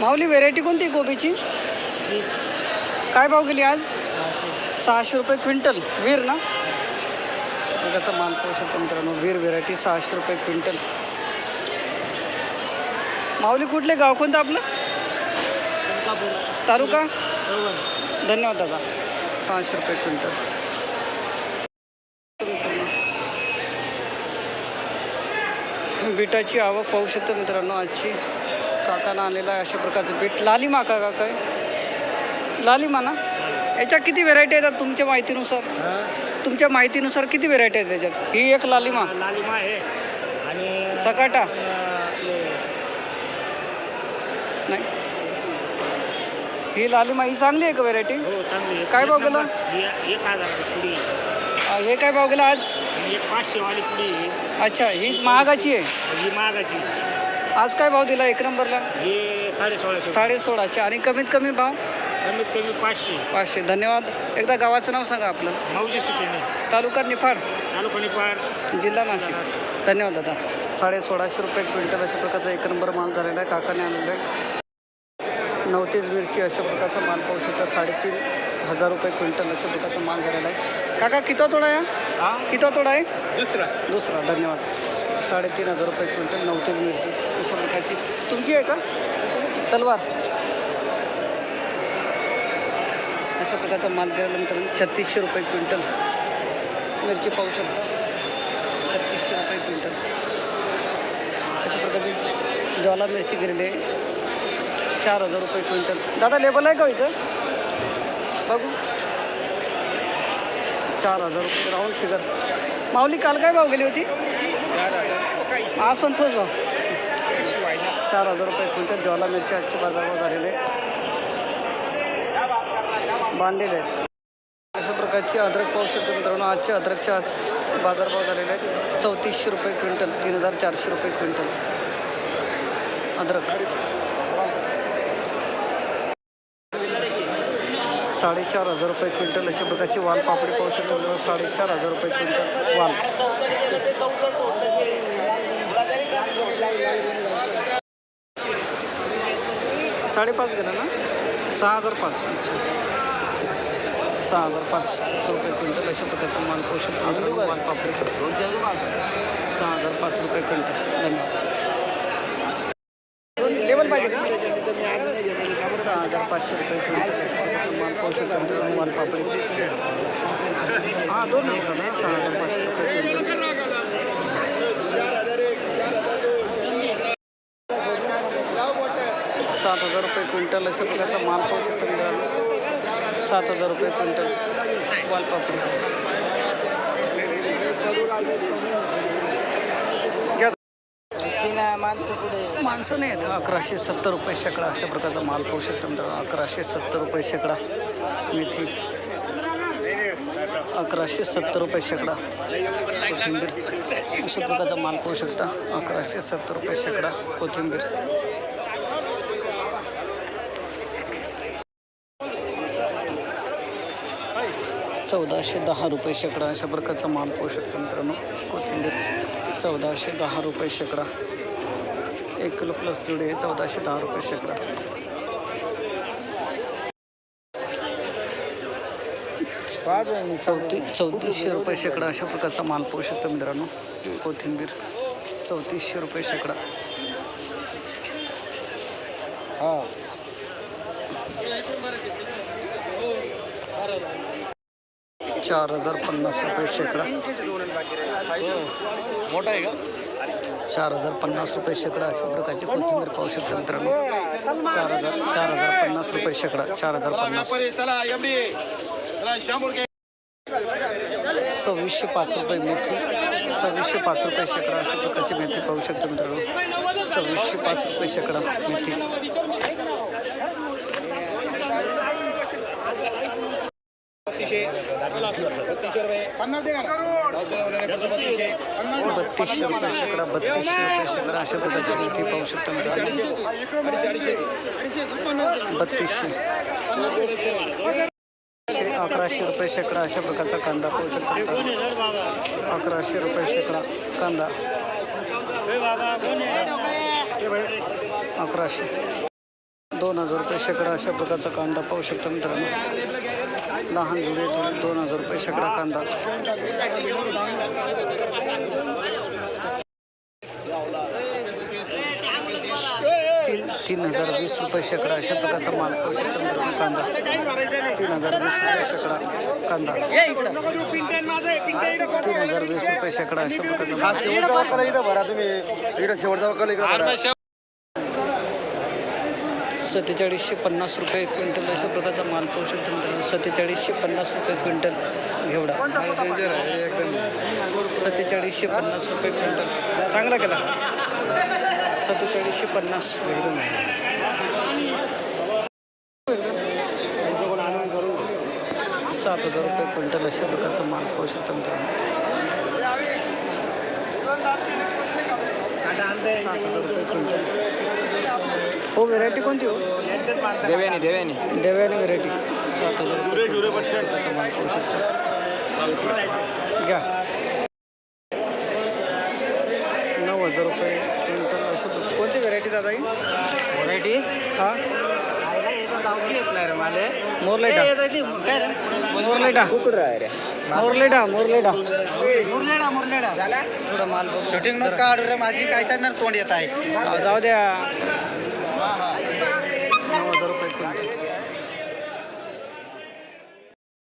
माऊली variety कोणती आहे कोबीची काय भाव गेली आज? सहाशे रुपये क्विंटल. वीर ना? प्रकारचा माल पाहू शकतो मित्रांनो वीर व्हेरायटी सहाशे रुपये क्विंटल. माऊली कुठले गाव? कोणतं आपलं? तालुका? धन्यवाद दादा. सहाशे रुपये क्विंटल. बिटाची आवक पाहू शकतो मित्रांनो आजची. काकानं आलेला आहे अशा प्रकारचं बीट लालिमा का काका आहे? लालिमा ना? याच्या किती व्हेरायटी येतात तुमच्या माहितीनुसार? तुमच्या माहितीनुसार किती व्हेरायटी आहेत त्याच्यात ही एक लालिमा. लालिमा आहे. आणि सकाटा. नाही. ही लालिमा ही चांगली आहे का व्हेरायटी हो. काय भाव गेला? ही हे काय भाव गेला आज? आणि एक पाचशे वाली पुडी आहे. अच्छा ही महागाची आहे. ही महागाची. आज काय भाव दिला एक नंबरला? ही साडे सोळाशे साडे सोळाशे आणि कमीत कमी भाव? कमीत कमी पाचशे. पाचशे. धन्यवाद. एकदा गावाचं नाव सांगा आपलं. सुचेने तालुका निफाड. तालुका निपाड जिल्हा नाशिक. धन्यवाद दादा. साडे सोळाशे रुपये क्विंटल अशा प्रकारचा एक नंबर माल झालेला आहे. काकाने आणलेला आहे. नवतीच मिरची अशा प्रकारचा माल पाहू शकता. साडेतीन हजार रुपये क्विंटल अशा प्रकारचा माल झालेला आहे. काका किती तोडा आहे? हा? किती तोडा आहे? दुसरा. दुसरा. धन्यवाद. साडेतीन हजार रुपये क्विंटल नवतीच मिरची. अशा तुमची आहे का? तलवार. अशा प्रकारचा माल गेल्यानंतर छत्तीसशे रुपये क्विंटल. मिरची पाहू शकता. छत्तीसशे रुपये क्विंटल. अशा प्रकारची ज्वाला मिरची गेलेली आहे. चार हजार रुपये क्विंटल. दादा लेबल आहे का हो इथं? बघू. चार हजार रुपये. Round figure. माऊली काल काय भाव गेली होती? आज पण तोच भाव. चार हजार रुपये क्विंटल ज्वाला मिरची आजचे बाजारभाव झालेले बांधलेले आहेत. अशा प्रकारची अद्रक पाहू शकतो मित्रांनो आजचे अद्रकचे आज बाजारभाव झालेले आहेत. चौतीसशे रुपये क्विंटल तीन हजार चारशे रुपये क्विंटल. अद्रक. साडेचार हजार रुपये क्विंटल अशा प्रकारची वाल पापडी पाहू शकतो मित्रांनो साडेचार हजार रुपये क्विंटल वाल. साडेपाच गेलं ना? सहा हज़ार पाच. अच्छा. सहा हज़ार पाच रुपये क्विंटल अशा प्रकारचा माल पाहू शकतो मित्रांनो पापडी. सहा हज़ार पाच रुपये क्विंटल. धन्यवाद. लेवल पाहिजे का? सहा हज़ार पाचशे रुपये माल पाहू मित्रांनो पापडी. हाँ, दोन सहा हज़ार पाचशे रुपये सात हजार रुपये क्विंटल अशा प्रकारचा माल पाहू शकतो मित्रांनो. सात हजार रुपये क्विंटल वालपापडी घ्या माणसं माणसं नाही आहेत अकराशे सत्तर रुपये शेकडा अशा प्रकारचा माल पाहू शकतो मित्रांनो. अकराशे सत्तर रुपये शेकडा मेथी. अकराशे सत्तर रुपये शेकडा कोथिंबीर अशा प्रकारचा माल पाहू शकता. अकराशे सत्तर रुपये शेकडा कोथिंबीर. चौदाशे दहा रुपये शेकडा अशा प्रकारचा माल पाहू शकतो मित्रांनो. कोथिंबीर चौदाशे दहा रुपये शेकडा. एक किलो प्लस जुडे चौदाशे दहा रुपये शेकडा. चौती चौतीसशे रुपये शेकडा अशा प्रकारचा माल पाहू शकतो मित्रांनो. कोथिंबीर चौतीसशे रुपये शेकडा. चार हजार पन्नास रुपये शेकडा. मोठा आहे का? चार हजार पन्नास रुपये शेकडा अशा प्रकारची कोथिंबीर पाहू शकतो मित्रांनो. चार हजार चार हजार पन्नास रुपये शेकडा. चार हजार पन्नास. सव्वीसशे पाच रुपये मेथी. सव्वीसशे पाच रुपये शेकडा अशा प्रकारची मेथी पाहू शकतो मित्रांनो. सव्वीसशे पाच रुपये शेकडा मेथी. बत्तीसशे रुपये. शेकडा बत्तीसशे रुपये शेकडा अशा प्रकारची मेथी पाहू शकतो मित्रांनो बत्तीसशे. अकराशे रुपये शेकडा अशा प्रकारचा कांदा पाहू शकतो अकराशे रुपये शेकडा कांदा. अकराशे. दोन हजार रुपये शेकडा अशा प्रकारचा कांदा पाहू शकता मित्रांनो. लहान जुडे दोन हजार रुपये शेकडा कांदा. तीन तीन हजार वीस रुपये शेकडा अशा प्रकारचा माल पाहू शकता मित्रांनो कांदा. तीन हजार वीस रुपये शेकडा कांदा. तीन हजार वीस रुपये शेकडा अशा प्रकारचा माल. शेवटचा सत्तेचाळीसशे पन्नास रुपये क्विंटल अशा प्रकारचा माल पाहू शकतो मित्रांनो सत्तेचाळीसशे पन्नास रुपये क्विंटल घेवडा. सत्तेचाळीसशे पन्नास रुपये क्विंटल. चांगला केला. सत्तेचाळीसशे पन्नास. एकदम सात हजार रुपये क्विंटल अशा प्रकारचा माल पाहू शकतो मित्रांनो सात हजार रुपये क्विंटल. हो व्हेरायटी कोणती हो? देव्यानी देव्यानी. देव्याने व्हेरायटी सात हजार घ्या. नऊ हजार रुपये क्विंटल असं कोणती व्हेरायटी दादा ही? व्हरायटी हा? मोरलेटा. मोरलेटा. मोरलेटा मोरलेटा. मुरलेडा मुरलेडा थोडा माल शूटिंग न काढ रे माझी. काय सांगणार तोंड येत आहे. जाऊ द्या. हाँ हाँ